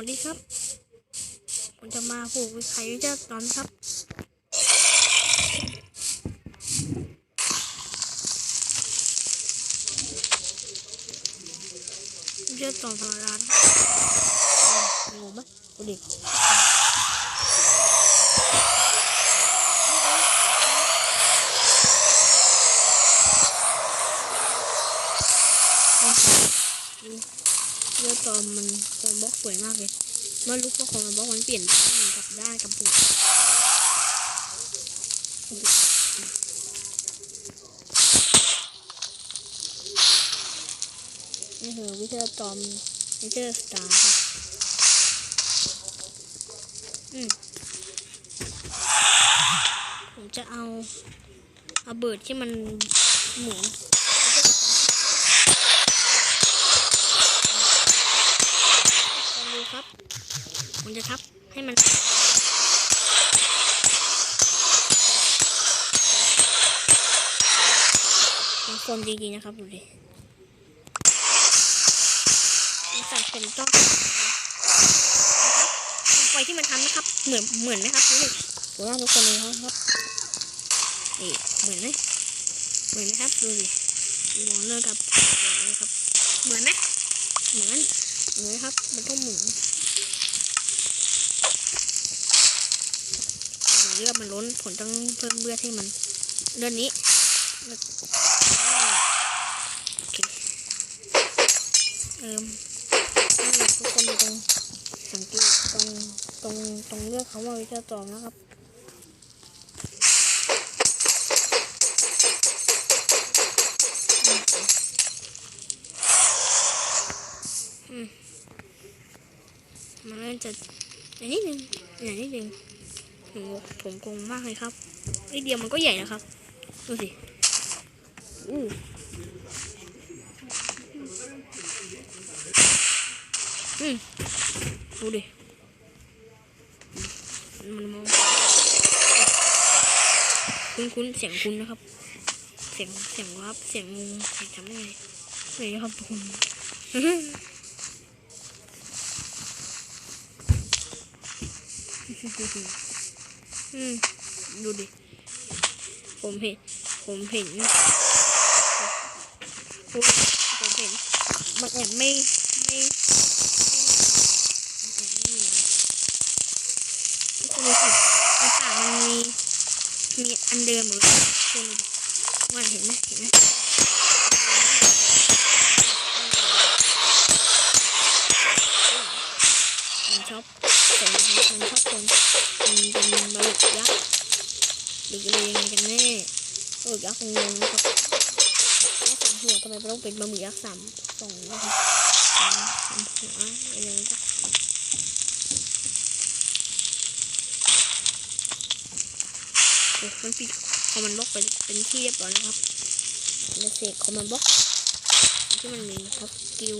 วัสดีครับ ผมจะมาผูกวิไขวิจาตอนครับวิจาตอนธรรมดานะครับงงไหมดูดิดู เลือดตอมมันคอมบล็อกสวยมากเลยเมื่อลุกก็คอมบล็อกมันเปลี่ยนได้านกลับด้านกับหัวนี่คือวิเทอร์ตอมวิเทอร์สตาร์ครับอืมผมจะเอาเอาเบิร์ดที่มันหมุน ลองดูครับ ผมจะทับให้มันมันคนจริงๆนะครับดูดิมันใส่ผมต้องไฟที่มันทำนะครับ เหมือนเหมือนไหมครับนี่ผมว่าทุกคนเลยครับนี่เหมือนไหมเหมือนไหมครับดูดิมองเรื่องกับเหมือนไหมครับ เหมือนไหมเหมือนเหมือนครับ มันต้องหมุน เลือดมันล้น ผมต้องเพิ่มเลือดให้มันเลือดนี้เลือดโอเคเอิ่มทุกคนตรงสังเกตตรงตรงตรงเลือดเขาว่าวิจารจอมนะครับอืมมันเริ่มจะอย่างนิดนึงอย่างนิดนึง โหผมโกงมากเลยครับไอเดียวมันก็ใหญ่นะครับ ดูสิอู้อืมดูดิมันมองคุ้นคุ้นๆเสียงคุ้นนะครับ เสียงเสียงวับเสียงงงเสียงทำยังไงเลยครับทุกคน อืม ดูดิ ผมเห็น ผมเห็นผมผมเห็น มันแอบไม่ ไม่ไม่แอบไม่มีทุกคนดูสิในปากมันมี มีอันเดิมอยู่เลยคุณว่าเห็นไหมเห็นไหมมันชอบ แต่มันชอบคนมันเป็นบาลุกยักษ์หรืออะไรยังไงกันแน่บาลุกยักษ์คงงงนะครับแค่สามหัวทำไมต้องเป็นบะหมี่ยักษ์สามสองนะครับสามหัวอะไรอย่างเงี้ยโอ้มันปิดคอมมันบล็อกไปเป็นที่เรียบร้อยนะครับในเสกคอมมันบล็อกที่มันมีครับกิล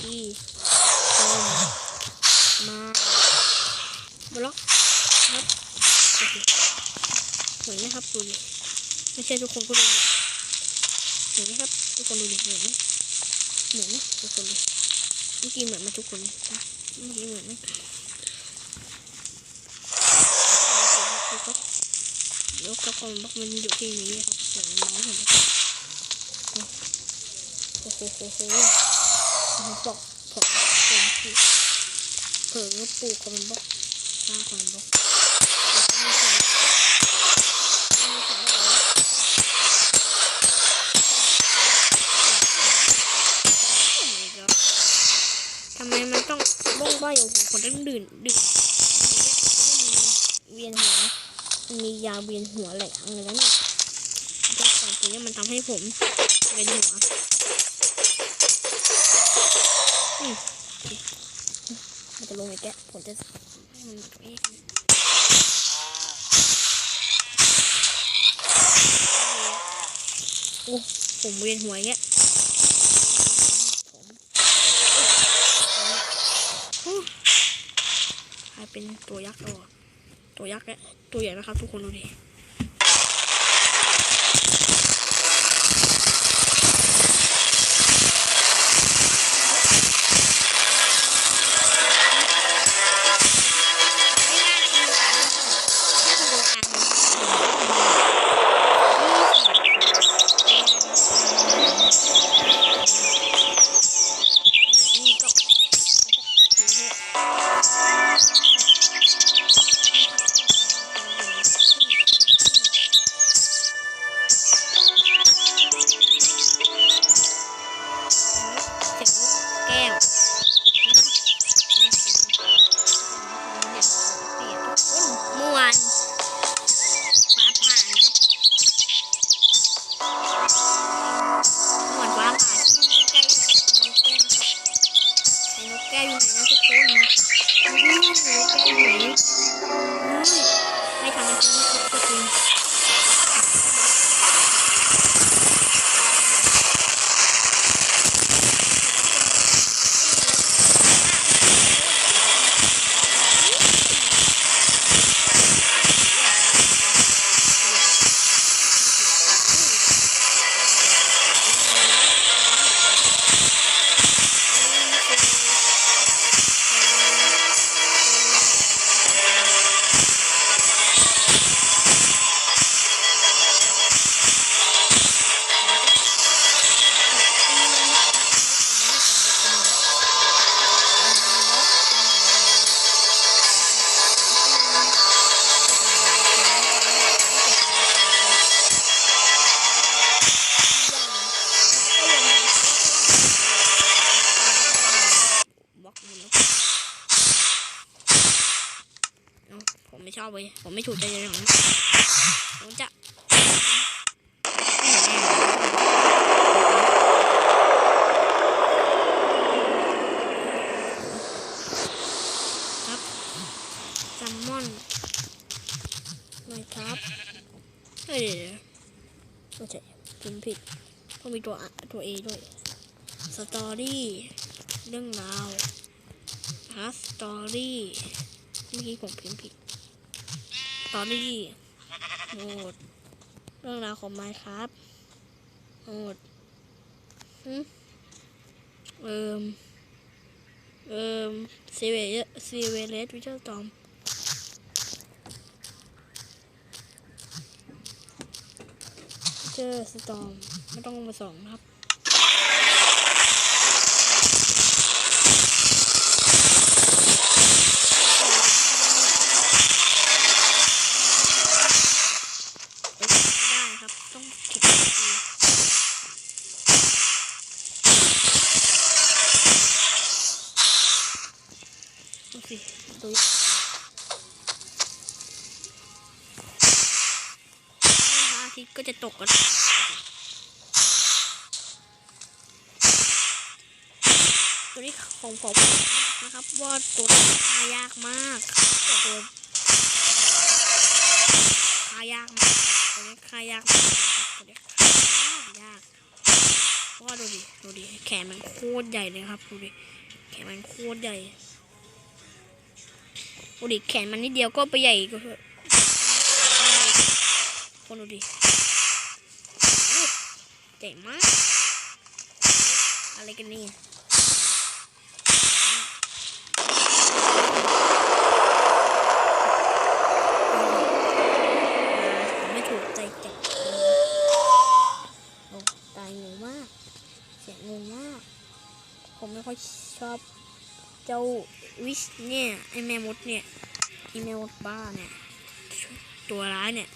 ที่คอม มาบล็อกครับโอเหมือนไหมครับดูดิไม่ใช่ทุกคนก็ดูเหมือนไหมครับ ทุกคนดูดิเหมือนไหมเหมือนไหมทุกคนดูเมื่อกี้เหมือนมาทุกคนเมื่อกี้เหมือนไหมโอเคครับแล้วก็คอมบล็อกมันอยู่ที่นี้ครับเหมือนเมาส์ผมโอ้โหโอ้โหโอ้โหผมบอกผมผมผิด เผลอปลูกคอมบ็อกสร้างคอมบ็อกทำไมมันต้องบ้องบ้าอย่างผมคนต้องดื่นดื่นเวียนหัวมันมียาเวียนหัวหลายครั้งเลยนะเนี่ยเจ้าของตัวเนี้ยมันทำให้ผมเวียนหัวอืม จะลงอีกแกผมจะให้มันเอ๊ะโอ้ผมเวียนหัวอีกแกะผมโอ้กลายเป็นตัวยักษ์แล้วตัวยักษ์แกะตัวใหญ่นะครับทุกคนดูดิ ล็อกมดแล้วเอ้ผมไม่ชอบเว้ยผมไม่ถูกใจอย่างผมจะครับแซลมอนไม่ครับเฮ้ยเดี๋ยวๆไม่ใช่พิมผิดต้องมีตัวตัวเอด้วยสตอรี่เรื่องราว ฮาสตอรี่เมื่อกี้ผมพิมพ์ผิดสตอรี่โหมดเรื่องราวของไมค์ครับโหมดเอิมเอิมซีเวซีเวเลสวิเชอร์ตอมเจอสตอมไม่ต้องมาสองครับ ไม่ได้ครับ ต้องเก็บดีดูสิดูพระอาทิตย์ก็จะตกกันตัวนี้ของผมนะครับว่าตัวนี้หายากมากตัว ตัวหายากมากตัวนี้ค่ายากมากนะครับตัวนี้ค่ายากเพราะว่าดูดิดูดิแขนมันโคตรใหญ่เลยครับดูดิแขนมันโคตรใหญ่ดูดิแขนมันนิดเดียวก็ไปใหญ่ก็คนดูดิใหญ่มากอะไรกันเนี่ จ้าวิชเนี่ยไอแมมดเนี่ยไอแมมดบ้าเนี่ยตัวร้ายเนี่ย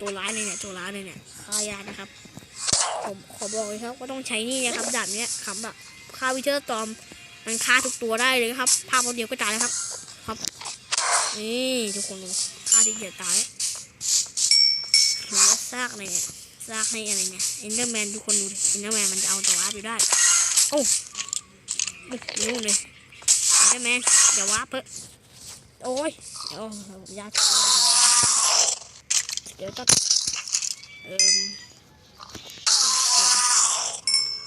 ตัวร้ายเลยเนี่ยตัวร้ายเลยเนี่ยฆ่ายากนะครับ ผมขอบอกเลยครับว่าต้องใช้นี่นะครับดาบเนี้ยคำแบบฆ่าวิเชอร์ตอมมันฆ่าทุกตัวได้เลยครับ ภาพคนเดียวก็ตายแล้วครับ ครับนี่ทุกคนดูฆ่าทีเดียวตายหรือว่าซากอะไรเนี่ยซากให้อะไรเนี่ยเอนเดอร์แมนทุกคนดูเอนเดอร์แมนมันจะเอาตัววาร์ปอยู่ได้ โอ้ไม่รู้เลย เอนเดอร์แมเดี๋ยววาปเพิ่โอ้ยโอ้ยากเดี๋ยวตัดเอิ่ม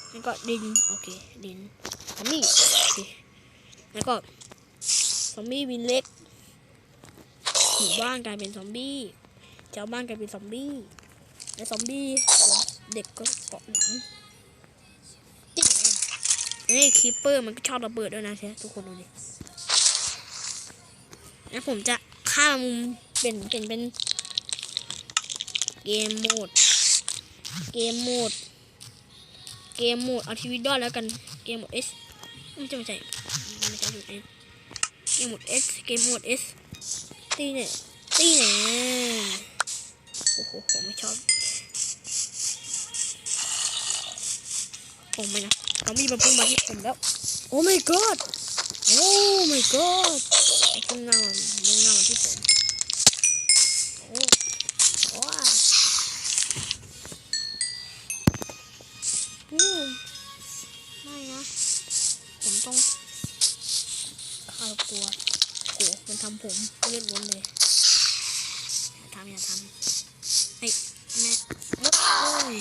แล้วก็ดิน โอเค ดินซอมบี้โอเคแล้วก็ซอมบี้วินเล็กหมู่บ้านกลายเป็นซอมบี้ชาวบ้านกลายเป็นซอมบี้และซอมบี้เด็กก็เกาะหลัง นี่คีปเปอร์มันก็ชอบระเบิดด้วยนะใช่ทุกคนดูดิแล้วผมจะข้ามุมเป็นเป็นเป็นเกมโหมด เกมโหมด เกมโหมดเอาชีวิตรอดแล้วกัน เกมโหมดเอสไม่ใช่ไม่ใช่ไม่ใช่เอสเกมโหมดเอสเกมโหมดเอสตีเนี่ยตีเนี่ยโอ้โหผมไม่ชอบผมไม่นะ เขามีมาพุ่งมาที่ผมแล้ว โอ้ my god โอ้ my god ไอ้พุ่งหน้ามันมุ่งหน้ามาที่ผมโอ้ว้าอืมไม่นะ ผมต้องาตัวโหมันทำผมเลือดล้นเลยอย่าทำอย่าทำเฮ้แม่ลบโอ้ย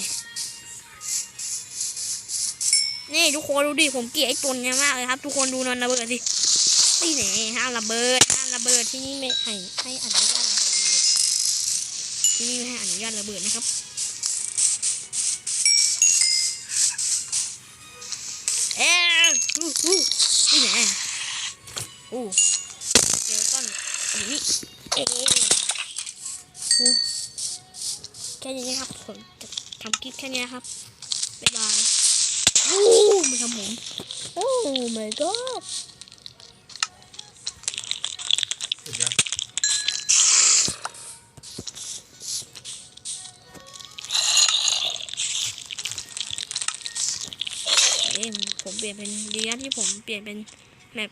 นี่ทุกคนดูดิผมเกลียดไอ้ตัวเนี้ยมากเลยครับ ทุกคนดูนอนระเบิดสินี่แหนห้ามระเบิดห้ามระเบิดที่นี่ไม่ให้ให้อนุญาตระเบิดที่นี่ไม่ให้อนุญาตระเบิดนะครับเอ๊ะอู้อู้นี่แหละอู้เดี๋ยวก่อนอันนี้เอ๊ะอู้แค่นี้นะครับผมจะทำคลิปแค่นี้ครับบ๊ายบาย อู้มันทำผมโอ้ my god เสร็จยังเอ็มผมเปลี่ยนเป็นดีนที่ผมเปลี่ยนเป็นแบบ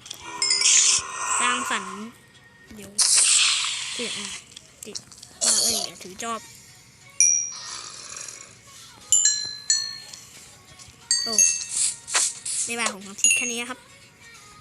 สร้างสรรค์เดี๋ยวติดอะติดว่าเอ้ยถือจอบ โอ้ในบายผมทำคลิปแค่นี้ครับ